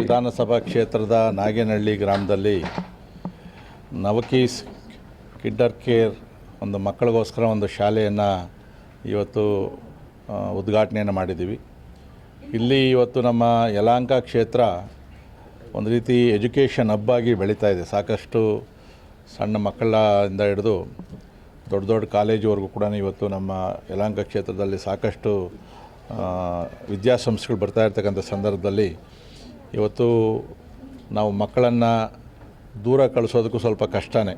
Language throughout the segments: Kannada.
ವಿಧಾನಸಭಾ ಕ್ಷೇತ್ರದ ನಾಗೇನಹಳ್ಳಿ ಗ್ರಾಮದಲ್ಲಿ ನವಕೀಸ್ ಕಿಡ್ಡರ್ ಕೇರ್ ಒಂದು ಮಕ್ಕಳಿಗೋಸ್ಕರ ಒಂದು ಶಾಲೆಯನ್ನು ಇವತ್ತು ಉದ್ಘಾಟನೆಯನ್ನು ಮಾಡಿದ್ದೀವಿ. ಇಲ್ಲಿ ಇವತ್ತು ನಮ್ಮ ಯಲಾಂಕ ಕ್ಷೇತ್ರ ಒಂದು ರೀತಿ ಎಜುಕೇಷನ್ ಹಬ್ಬಾಗಿ ಬೆಳೀತಾ ಇದೆ. ಸಾಕಷ್ಟು ಸಣ್ಣ ಮಕ್ಕಳಿಂದ ಹಿಡಿದು ದೊಡ್ಡ ದೊಡ್ಡ ಕಾಲೇಜುವರೆಗೂ ಕೂಡ ಇವತ್ತು ನಮ್ಮ ಯಲಾಂಕ ಕ್ಷೇತ್ರದಲ್ಲಿ ಸಾಕಷ್ಟು ವಿದ್ಯಾಸಂಸ್ಥೆಗಳು ಬರ್ತಾ ಇರ್ತಕ್ಕಂಥ ಸಂದರ್ಭದಲ್ಲಿ ಇವತ್ತು ನಾವು ಮಕ್ಕಳನ್ನು ದೂರ ಕಳಿಸೋದಕ್ಕೂ ಸ್ವಲ್ಪ ಕಷ್ಟನೇ.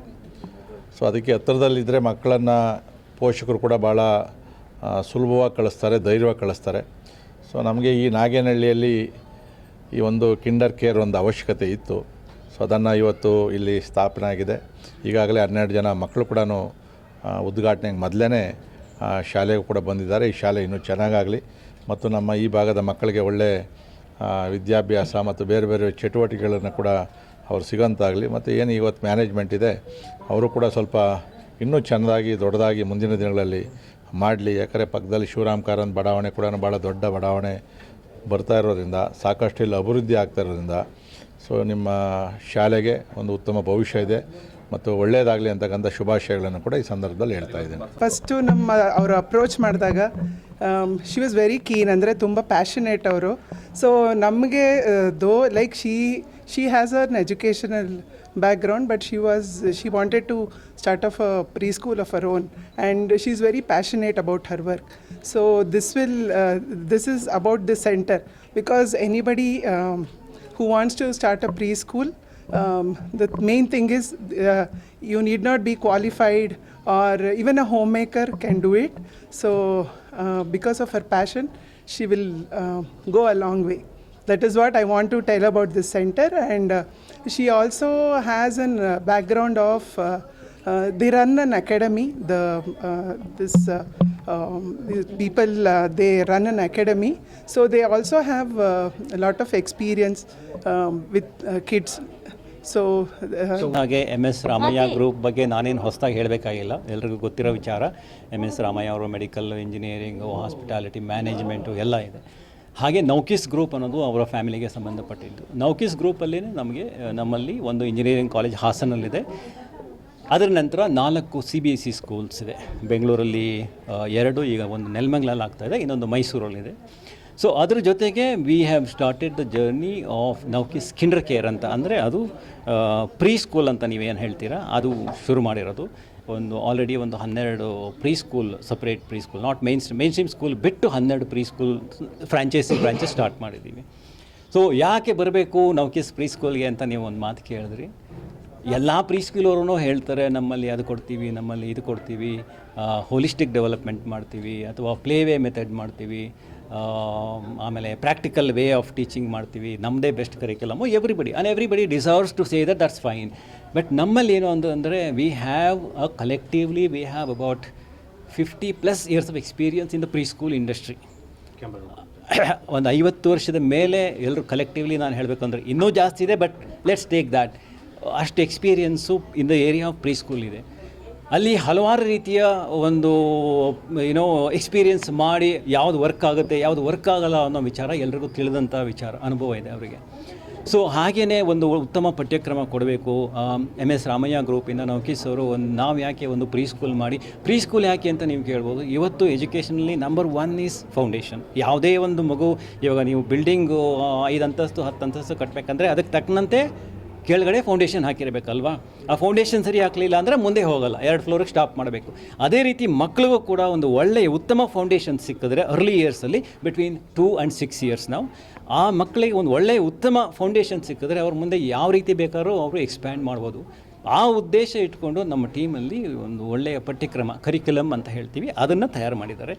ಸೊ ಅದಕ್ಕೆ ಹತ್ತಿರದಲ್ಲಿದ್ದರೆ ಮಕ್ಕಳನ್ನು ಪೋಷಕರು ಕೂಡ ಭಾಳ ಸುಲಭವಾಗಿ ಕಳಿಸ್ತಾರೆ, ಧೈರ್ಯವಾಗಿ ಕಳಿಸ್ತಾರೆ. ಸೊ ನಮಗೆ ಈ ನಾಗೇನಹಳ್ಳಿಯಲ್ಲಿ ಈ ಒಂದು ಕಿಂಡರ್ ಕೇರ್ ಒಂದು ಅವಶ್ಯಕತೆ ಇತ್ತು. ಸೊ ಅದನ್ನು ಇವತ್ತು ಇಲ್ಲಿ ಸ್ಥಾಪನೆ ಆಗಿದೆ. ಈಗಾಗಲೇ ಹನ್ನೆರಡು ಜನ ಮಕ್ಕಳು ಕೂಡ ಉದ್ಘಾಟನೆಗೆ ಮೊದಲೇ ಶಾಲೆಗೂ ಕೂಡ ಬಂದಿದ್ದಾರೆ. ಈ ಶಾಲೆ ಇನ್ನೂ ಚೆನ್ನಾಗಾಗಲಿ. ಮತ್ತು ನಮ್ಮ ಈ ಭಾಗದ ಮಕ್ಕಳಿಗೆ ಒಳ್ಳೆ ವಿದ್ಯಾಭ್ಯಾಸ ಮತ್ತು ಬೇರೆ ಬೇರೆ ಚಟುವಟಿಕೆಗಳನ್ನು ಕೂಡ ಅವ್ರು ಸಿಗೋಂತಾಗಲಿ. ಮತ್ತು ಏನು ಇವತ್ತು ಮ್ಯಾನೇಜ್ಮೆಂಟ್ ಇದೆ, ಅವರು ಕೂಡ ಸ್ವಲ್ಪ ಇನ್ನೂ ಚೆನ್ನದಾಗಿ ದೊಡ್ಡದಾಗಿ ಮುಂದಿನ ದಿನಗಳಲ್ಲಿ ಮಾಡಲಿ. ಯಾಕಂದರೆ ಪಕ್ಕದಲ್ಲಿ ಶಿವರಾಮ್ ಕಾರಂತ್ ಬಡಾವಣೆ ಕೂಡ ಭಾಳ ದೊಡ್ಡ ಬಡಾವಣೆ ಬರ್ತಾ ಇರೋದ್ರಿಂದ, ಸಾಕಷ್ಟು ಇಲ್ಲಿ ಅಭಿವೃದ್ಧಿ ಆಗ್ತಾ ಇರೋದ್ರಿಂದ, ಸೊ ನಿಮ್ಮ ಶಾಲೆಗೆ ಒಂದು ಉತ್ತಮ ಭವಿಷ್ಯ ಇದೆ. ಮತ್ತು ಒಳ್ಳೆಯದಾಗಲಿ ಅಂತಕ್ಕಂಥ ಶುಭಾಶಯಗಳನ್ನು ಕೂಡ ಈ ಸಂದರ್ಭದಲ್ಲಿ ಹೇಳ್ತಾ ಇದ್ದೀನಿ. ಫಸ್ಟು ನಮ್ಮ ಅವರು ಅಪ್ರೋಚ್ ಮಾಡಿದಾಗ ಶಿ ವಾಸ್ ವೆರಿ ಕೀನ್ ಅಂದರೆ ತುಂಬ ಪ್ಯಾಷನೇಟ್ ಅವರು. ಸೊ ನಮಗೆ though like she she has an educational background but she was she wanted to start off a preschool of our own and she is very passionate about her work so this will this is about this centre because anybody who wants to start a pre preschool, um, the main thing is uh, you need not be qualified or even a homemaker can do it. So, uh, because of her passion, she will uh, go a long way. That is what I want to tell about this center. And uh, she also has a uh, background of uh, uh, they run an academy. The uh, this uh, um, these people uh, they run an academy, so they also have uh, a lot of experience um, with uh, kids. So. Uh, ಹಾಗೆ ಎಂ ಎಸ್ ರಾಮಯ್ಯ ಗ್ರೂಪ್ ಬಗ್ಗೆ ನಾನೇನು ಹೊಸದಾಗಿ ಹೇಳಬೇಕಾಗಿಲ್ಲ. ಎಲ್ರಿಗೂ ಗೊತ್ತಿರೋ ವಿಚಾರ. ಎಂ ಎಸ್ ರಾಮಯ್ಯ ಅವರು ಮೆಡಿಕಲ್ ಇಂಜಿನಿಯರಿಂಗು ಹಾಸ್ಪಿಟಾಲಿಟಿ ಮ್ಯಾನೇಜ್ಮೆಂಟು ಎಲ್ಲ ಇದೆ. ಹಾಗೆ ನೌಕಿಸ್ ಗ್ರೂಪ್ ಅನ್ನೋದು ಅವರ ಫ್ಯಾಮಿಲಿಗೆ ಸಂಬಂಧಪಟ್ಟಿದ್ದು. ನೌಕಿಸ್ ಗ್ರೂಪಲ್ಲೇ ನಮಗೆ ನಮ್ಮಲ್ಲಿ ಒಂದು ಇಂಜಿನಿಯರಿಂಗ್ ಕಾಲೇಜ್ ಹಾಸನಲ್ಲಿದೆ. ಅದರ ನಂತರ ನಾಲ್ಕು C B S C schools ಇದೆ. ಬೆಂಗಳೂರಲ್ಲಿ ಎರಡು ಈಗ ಒಂದು ನೆಲಮಂಗ್ಲಲ್ಲಿ ಆಗ್ತಾಯಿದೆ ಇನ್ನೊಂದು ಮೈಸೂರಲ್ಲಿದೆ. ಸೊ ಅದ್ರ ಜೊತೆಗೆ we have started the journey of ನೌಕಿ ಸ್ಕಿಂಡರ್ care ಅಂತ. ಅಂದರೆ ಅದು ಪ್ರೀ ಸ್ಕೂಲ್ ಅಂತ ನೀವೇನು ಹೇಳ್ತೀರಾ? ಅದು ಶುರು ಮಾಡಿರೋದು. ಒಂದು ಆಲ್ರೆಡಿ ಒಂದು ಹನ್ನೆರಡು preschool separate preschool not main mainstream school ಬಿಟ್ಟು ಹನ್ನೆರಡು preschool franchise branches start ಮಾಡಿದ್ದೀವಿ. ಸೊ ಯಾಕೆ ಬರಬೇಕು ನೌಕಿಸ್ ಪ್ರೀ ಸ್ಕೂಲ್ಗೆ ಅಂತ ನೀವು ಒಂದು ಮಾತು ಕೇಳಿದ್ರಿ? ಎಲ್ಲ ಪ್ರೀ ಸ್ಕೂಲವರು ಹೇಳ್ತಾರೆ, ನಮ್ಮಲ್ಲಿ ಅದು ಕೊಡ್ತೀವಿ, ನಮ್ಮಲ್ಲಿ ಇದು ಕೊಡ್ತೀವಿ ಹೋಲಿಸ್ಟಿಕ್ ಡೆವಲಪ್ಮೆಂಟ್ ಮಾಡ್ತೀವಿ, ಅಥವಾ ಪ್ಲೇ ವೇ ಮೆಥಡ್ ಮಾಡ್ತೀವಿ ಆಮೇಲೆ ಪ್ರಾಕ್ಟಿಕಲ್ ವೇ ಆಫ್ ಟೀಚಿಂಗ್ ಮಾಡ್ತೀವಿ. ನಮ್ಮದೇ best curriculum everybody and everybody deserves to say that that's fine but ನಮ್ಮಲ್ಲಿ ಏನು ಅಂತ ಅಂದರೆ we have a collectively we have about fifty plus years of experience in the preschool industry ಒಂದು ಐವತ್ತು ವರ್ಷದ ಮೇಲೆ ಎಲ್ಲರೂ ಕಲೆಕ್ಟಿವ್ಲಿ ನಾನು ಹೇಳಬೇಕಂದ್ರೆ ಇನ್ನೂ ಜಾಸ್ತಿ ಇದೆ ಬಟ್ ಲೆಟ್ಸ್ ಟೇಕ್ ದ್ಯಾಟ್ ಅಷ್ಟು experience in the area of preschool ಇದೆ. ಅಲ್ಲಿ ಹಲವಾರು ರೀತಿಯ ಒಂದು ಏನೋ ಎಕ್ಸ್ಪೀರಿಯನ್ಸ್ ಮಾಡಿ ಯಾವುದು ವರ್ಕ್ ಆಗುತ್ತೆ, ಯಾವುದು ವರ್ಕ್ ಆಗಲ್ಲ ಅನ್ನೋ ವಿಚಾರ ಎಲ್ರಿಗೂ ತಿಳಿದಂಥ ವಿಚಾರ, ಅನುಭವ ಇದೆ ಅವರಿಗೆ. ಸೊ ಹಾಗೆಯೇ ಒಂದು ಉತ್ತಮ ಪಠ್ಯಕ್ರಮ ಕೊಡಬೇಕು. ಎಂ ಎಸ್ ರಾಮಯ್ಯ ಗ್ರೂಪಿಂದ ನಾವು ಕಿಸ್ ಅವರು ಒಂದು, ನಾವು ಯಾಕೆ ಒಂದು ಪ್ರೀ ಸ್ಕೂಲ್ ಮಾಡಿ ಪ್ರೀ ಸ್ಕೂಲ್ ಯಾಕೆ ಅಂತ ನೀವು ಕೇಳ್ಬೋದು. ಇವತ್ತು ಎಜುಕೇಷನಲ್ಲಿ ನಂಬರ್ ಒನ್ ಈಸ್ ಫೌಂಡೇಶನ್ ಯಾವುದೇ ಒಂದು ಮಗು, ಇವಾಗ ನೀವು ಬಿಲ್ಡಿಂಗು ಐದು ಅಂತಸ್ತು, ಹತ್ತು ಅಂತಸ್ತು ಕಟ್ಟಬೇಕಂದ್ರೆ ಅದಕ್ಕೆ ತಕ್ಕಂತೆ ಕೆಳಗಡೆ ಫೌಂಡೇಶನ್ ಹಾಕಿರಬೇಕಲ್ವಾ? ಆ ಫೌಂಡೇಶನ್ ಸರಿ ಹಾಕಲಿಲ್ಲ ಅಂದರೆ ಮುಂದೆ ಹೋಗಲ್ಲ, ಎರಡು ಫ್ಲೋರಿಗೆ ಸ್ಟಾಪ್ ಮಾಡಬೇಕು. ಅದೇ ರೀತಿ ಮಕ್ಕಳಿಗೂ ಕೂಡ ಒಂದು ಒಳ್ಳೆಯ ಉತ್ತಮ ಫೌಂಡೇಶನ್ ಸಿಕ್ಕಿದ್ರೆ early ಇಯರ್ಸಲ್ಲಿ between two and six years ನಾವು ಆ ಮಕ್ಕಳಿಗೆ ಒಂದು ಒಳ್ಳೆಯ ಉತ್ತಮ ಫೌಂಡೇಶನ್ ಸಿಕ್ಕಿದ್ರೆ ಅವ್ರ ಮುಂದೆ ಯಾವ ರೀತಿ ಬೇಕಾದ್ರೂ ಅವರು ಎಕ್ಸ್ಪ್ಯಾಂಡ್ ಮಾಡ್ಬೋದು. ಆ ಉದ್ದೇಶ ಇಟ್ಕೊಂಡು ನಮ್ಮ ಟೀಮಲ್ಲಿ ಒಂದು ಒಳ್ಳೆಯ ಪಠ್ಯಕ್ರಮ ಕರಿಕ್ಯುಲಮ್ ಅಂತ ಹೇಳ್ತೀವಿ, ಅದನ್ನು ತಯಾರು ಮಾಡಿದ್ದಾರೆ.